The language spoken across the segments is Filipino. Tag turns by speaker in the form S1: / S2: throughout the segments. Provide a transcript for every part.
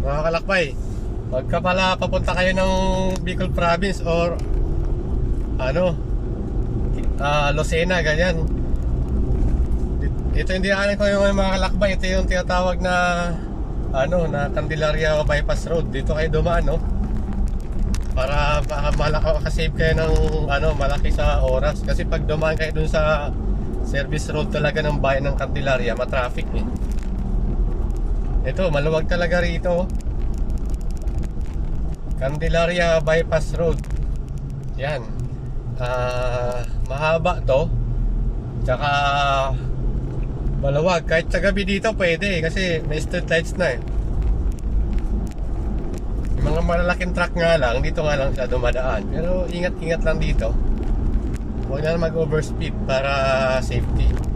S1: mga kalakbay, pagka pala papunta kayo ng Bicol Province or ano, ah Lucena, ganyan. Ito hindi alam ko yung mga kalakbay, ito yung tinatawag na ano, na Candelaria Bypass Road. Dito kayo dumaan, no? Para makasave kayo ng ano, malaki sa oras. Kasi pag dumaan kayo dun sa service road talaga ng bayan ng Candelaria, matraffic eh. Ito, maluwag talaga rito. Candelaria Bypass Road. Yan. Ah, mahaba to. Tsaka maluwag. Kahit sa gabi dito pwede eh, kasi may street lights na eh. Yung mga malalaking truck nga lang, dito nga lang sila dumadaan. Pero ingat-ingat lang dito. Huwag na mag-overspeed para safety.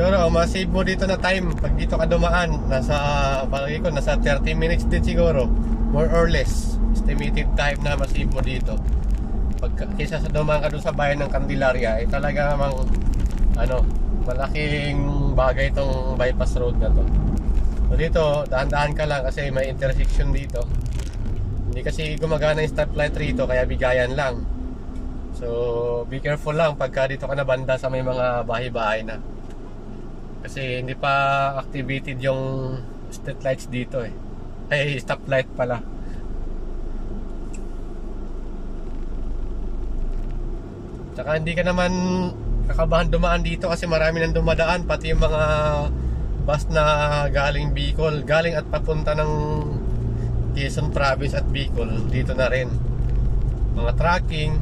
S1: Siguro, ma-save mo dito na time pag dito ka dumaan. Nasa, palagi ko, nasa 30 minutes din siguro. More or less. Estimated time na ma-save mo dito. Pag, kaysa sa dumaan ka dun sa bayan ng Candelaria, eh talaga namang, ano, malaking bagay itong bypass road na to. So dito, dahan-dahan ka lang kasi may intersection dito. Hindi kasi gumagana yung stoplight rito, kaya bigayan lang. So, be careful lang pagka dito ka na banda sa may mga bahay-bahay na. Kasi hindi pa activated yung street lights dito eh. Ay, stoplight pala. Tsaka hindi ka naman kakabahan dumaan dito kasi marami nang dumadaan pati yung mga bus na galing Bicol, galing at papunta ng Quezon Province at Bicol dito na rin. Mga tracking,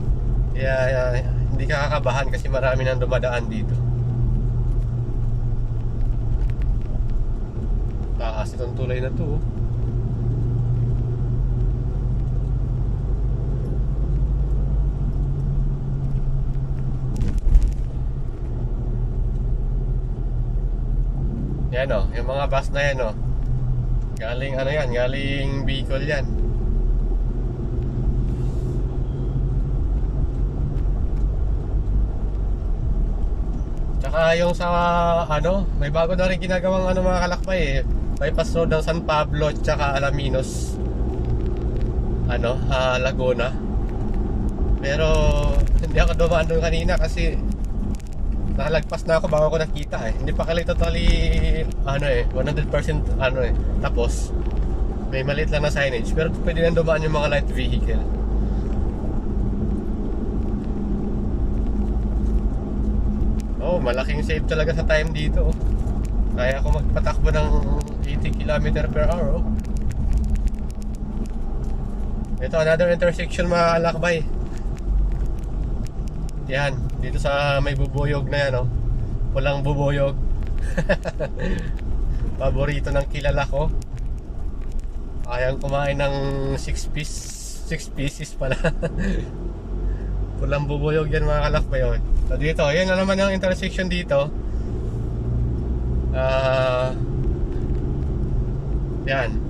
S1: kaya uh, hindi ka kakabahan kasi marami nang dumadaan dito. Taas itong tulay na to. oh. Yan o, yung mga bus na yan o. Galing ano yan, galing Bicol yan. Tsaka yung sa ano, may bago na rin ginagawang ano mga kalakbay eh. Bypass road ng San Pablo tsaka Alaminos. Ano, ah, Laguna. Pero hindi ako dumaan doon kanina kasi Nakalagpas na ako bago ko nakita eh. Hindi pa kali totally ano eh, 100% ano eh. Tapos may maliit lang na signage pero pwede na dumaan yung mga light vehicle. Oh, malaking save talaga sa time dito. oh. Kaya ako magpatakbo ng 80 km per hour. Oh. Ito, another intersection mga lakbay. Yan, dito sa may bubuyog na yan, oh. Pulang bubuyog. Paborito ng kilala ko. Kayang kumain ng 6 piece, 6 pieces pala. Pulang bubuyog yan mga kalakbay, oh. So dito, yan na naman ang intersection dito. Ah...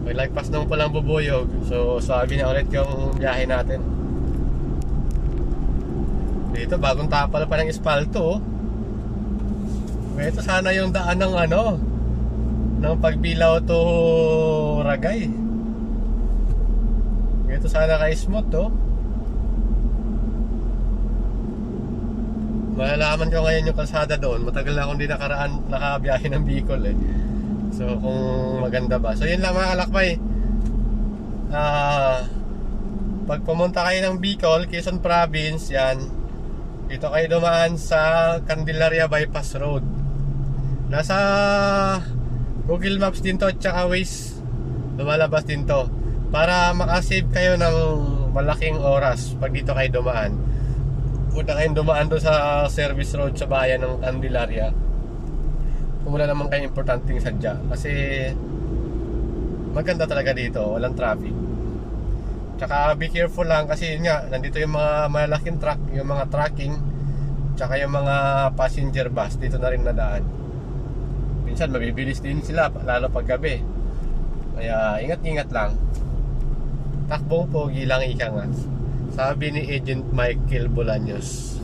S1: yan, maglagpas ng pulang bubuyog. So, sabi na ulit yung biyahe natin. Dito, bagong tapal pa ng espalto. oh. Ito sana yung daan ng ano, ng pagbilaw to Ragay. Ito sana kay Smooth to. Malalaman ko ngayon yung kalsada doon. Matagal na akong di nakaraan, nakabiyahe ng Bicol eh. So kung maganda ba. So yun lang mga kalakbay. Ah, pag pumunta kayo ng Bicol, Quezon Province, yan, dito kayo dumaan sa Candelaria Bypass Road. Nasa Google Maps din to at saka Waze lumalabas din to para makasave kayo ng malaking oras pag dito kayo dumaan. Punta kayong dumaan doon sa service road sa bayan ng Candelaria. Kung wala naman kayong importanteng sadya kasi maganda talaga dito, walang traffic. Tsaka be careful lang kasi yun nga, nandito yung mga malaking truck, yung mga trucking, tsaka yung mga passenger bus dito na rin nadaan. Minsan mabibilis din sila, lalo pag gabi. Kaya ingat-ingat lang. Takbong pogi lang ika nga. Sabi ni Agent Michael Bolaños.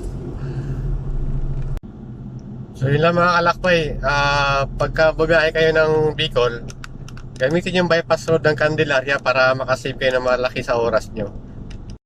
S1: So yun lang mga kalakbay, Ah, pagka bumiyahe kayo ng Bicol, gamitin yung bypass road ng Candelaria para makasave kayo ng malaki sa oras nyo.